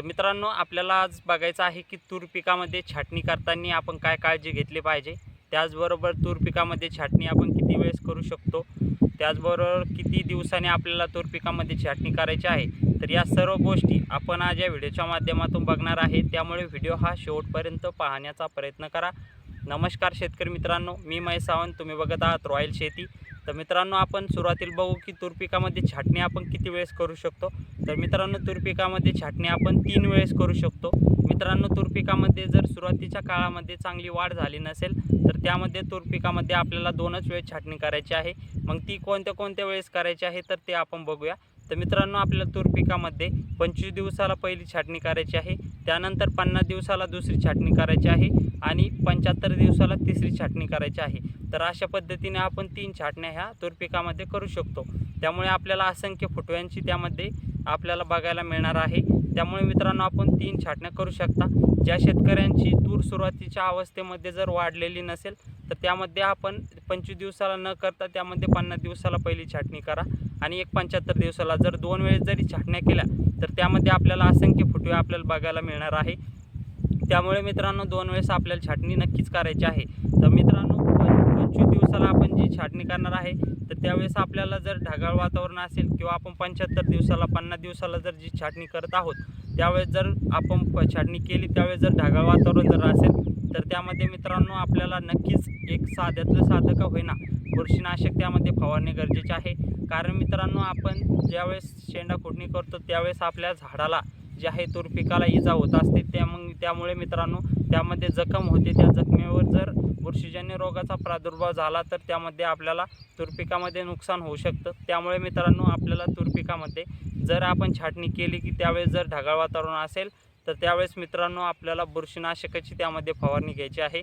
तर मित्रांनो आपल्याला आज बघायचं आहे की तूर पिकामध्ये छाटणी करताना आपण काय काळजी घेतली पाहिजे. त्याचबरोबर तूर पिकामध्ये छाटणी आपण किती वेळेस करू शकतो? त्याचबरोबर किती दिवसांनी आपल्याला तूर पिकामध्ये छाटणी करायची आहे? तर या सर्व गोष्टी आपण आज या व्हिडिओच्या माध्यमातून बघणार आहे. त्यामुळे व्हिडिओ हा शेवटपर्यंत पाहण्याचा प्रयत्न करा. नमस्कार शेतकरी मित्रांनो मी महेश सावंत. तुम्ही बघत आहात रॉयल शेती. तर मित्रांनो आपण सुरुवातीला बघू की तूर पिकामध्ये छाटणी आपण किती वेळेस करू शकतो? तर मित्रांनो तूर पिकामध्ये छाटणी आपण तीन वेळेस करू शकतो. मित्रांनो तूर पिकामध्ये जर सुरुवातीच्या काळामध्ये चांगली वाढ झाली नसेल तर त्यामध्ये तूर पिकामध्ये आपल्याला दोनच वेळेस छाटणी करायची आहे. मग ती कोणत्या कोणत्या वेळेस करायची आहे तर ते आपण बघूया. तर मित्रांनो आपल्याला तूर पिकामध्ये पंचवीस दिवसाला पहिली छाटणी करायची आहे. त्यानंतर पन्नास दिवसाला दुसरी छाटणी करायची आहे आणि पंच्याहत्तर दिवसाला तिसरी छाटणी करायची आहे. तर अशा पद्धतीने आपण तीन छाटण्या ह्या तूर पिकामध्ये करू शकतो. त्यामुळे आपल्याला असंख्य फुटव्यांची त्यामध्ये आपल्याला बघायला मिळणार आहे. त्यामुळे मित्रांनो आपण तीन छाटण्या करू शकता. ज्या शेतकऱ्यांची तूर सुरुवातीच्या अवस्थेमध्ये जर वाढलेली नसेल तर त्यामध्ये आपण पंचवीस दिवसाला न करता त्यामध्ये पन्नास दिवसाला पहिली छाटणी करा. आणि एक पंच्याहत्तर दिवसाला जर दोन वेळेस जरी छाटण्या केल्या तर त्यामध्ये आपल्याला असंख्य फुटवे आपल्याला बघायला मिळणार आहे. त्यामुळे मित्रांनो दोन वेळेस आपल्याला छाटणी नक्कीच करायची आहे. तर मित्रांनो पंचवीस दिवसाला आपण जी छाटणी करणार आहे तर त्यावेळेस आपल्याला जर ढगाळ वातावरण असेल किंवा आपण पंच्याहत्तर दिवसाला पन्नास दिवसाला जर जी छाटणी करत आहोत त्यावेळेस जर आपण प- छाटणी केली त्यावेळेस जर ढगाळ वातावरण जर असेल तर त्यामध्ये मित्रांनो आपल्याला नक्कीच एक साध्यातलं साधं का होईना बुरशीनाशक त्यामध्ये फवारणे गरजेचे आहे. कारण मित्रांनो आपण ज्यावेळेस शेंडा खुडणी करतो त्यावेळेस आपल्या झाडाला जे आहे तूर पिकाला इजा होत असते. त्या मग त्यामुळे मित्रांनो त्यामध्ये जखम होते. त्या जखमेवर जर बुरशीजन्य रोगाचा प्रादुर्भाव झाला तर त्यामध्ये आपल्याला तूर पिकामध्ये नुकसान होऊ शकतं. त्यामुळे मित्रांनो आपल्याला तूर पिकामध्ये जर आपण छाटणी केली की त्यावेळेस जर ढगाळ वातावरण असेल तर त्यावेळेस मित्रांनो आपल्याला बुरशीनाशकाची त्यामध्ये फवारणी घ्यायची आहे.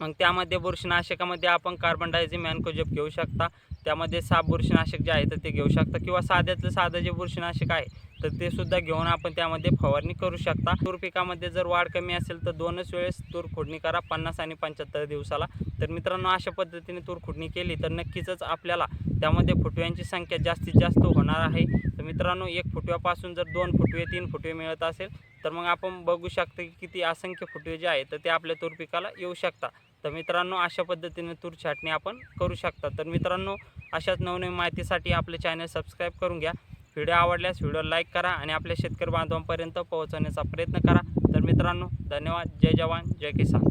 मग त्यामध्ये बुरशीनाशकामध्ये आपण कार्बन डायझिम मॅनकोजेप घेऊ शकता. त्यामध्ये साप बुरशीनाशक जे आहे तर ते घेऊ शकता. किंवा साध्यातलं साधं जे बुरशीनाशक आहे तर ते सुद्धा घेऊन आपण त्यामध्ये फवारणी करू शकता. तूर पिकामध्ये जर वाढ कमी असेल तर दोनच वेळेस तूर खुडणी करा पन्नास आणि पंच्याहत्तर दिवसाला. तर मित्रांनो अशा पद्धतीने तूर खुडणी केली तर नक्कीच आपल्याला त्यामध्ये फुटव्यांची संख्या जास्तीत जास्त होणार आहे. तर मित्रांनो एक फुटव्यापासून जर दोन फुटवे तीन फुटवे मिळत असेल तर मग आपण बघू शकतो की किती असंख्य फुटवे जे आहे तर ते आपल्या तूर पिकाला येऊ शकता तर मित्रांनो अशा पद्धतीने तूर छाटणी आपण करू शकता तर मित्रांनो अशाच नवनवीन माहितीसाठी आपले चॅनल सबस्क्राईब करून घ्या. व्हिडिओ आवडल्यास व्हिडिओ लाईक करा आणि आपल्या शेतकरी बांधवांपर्यंत पोहोचवण्याचा प्रयत्न करा. तर मित्रांनो धन्यवाद. जय जवान जय किसान.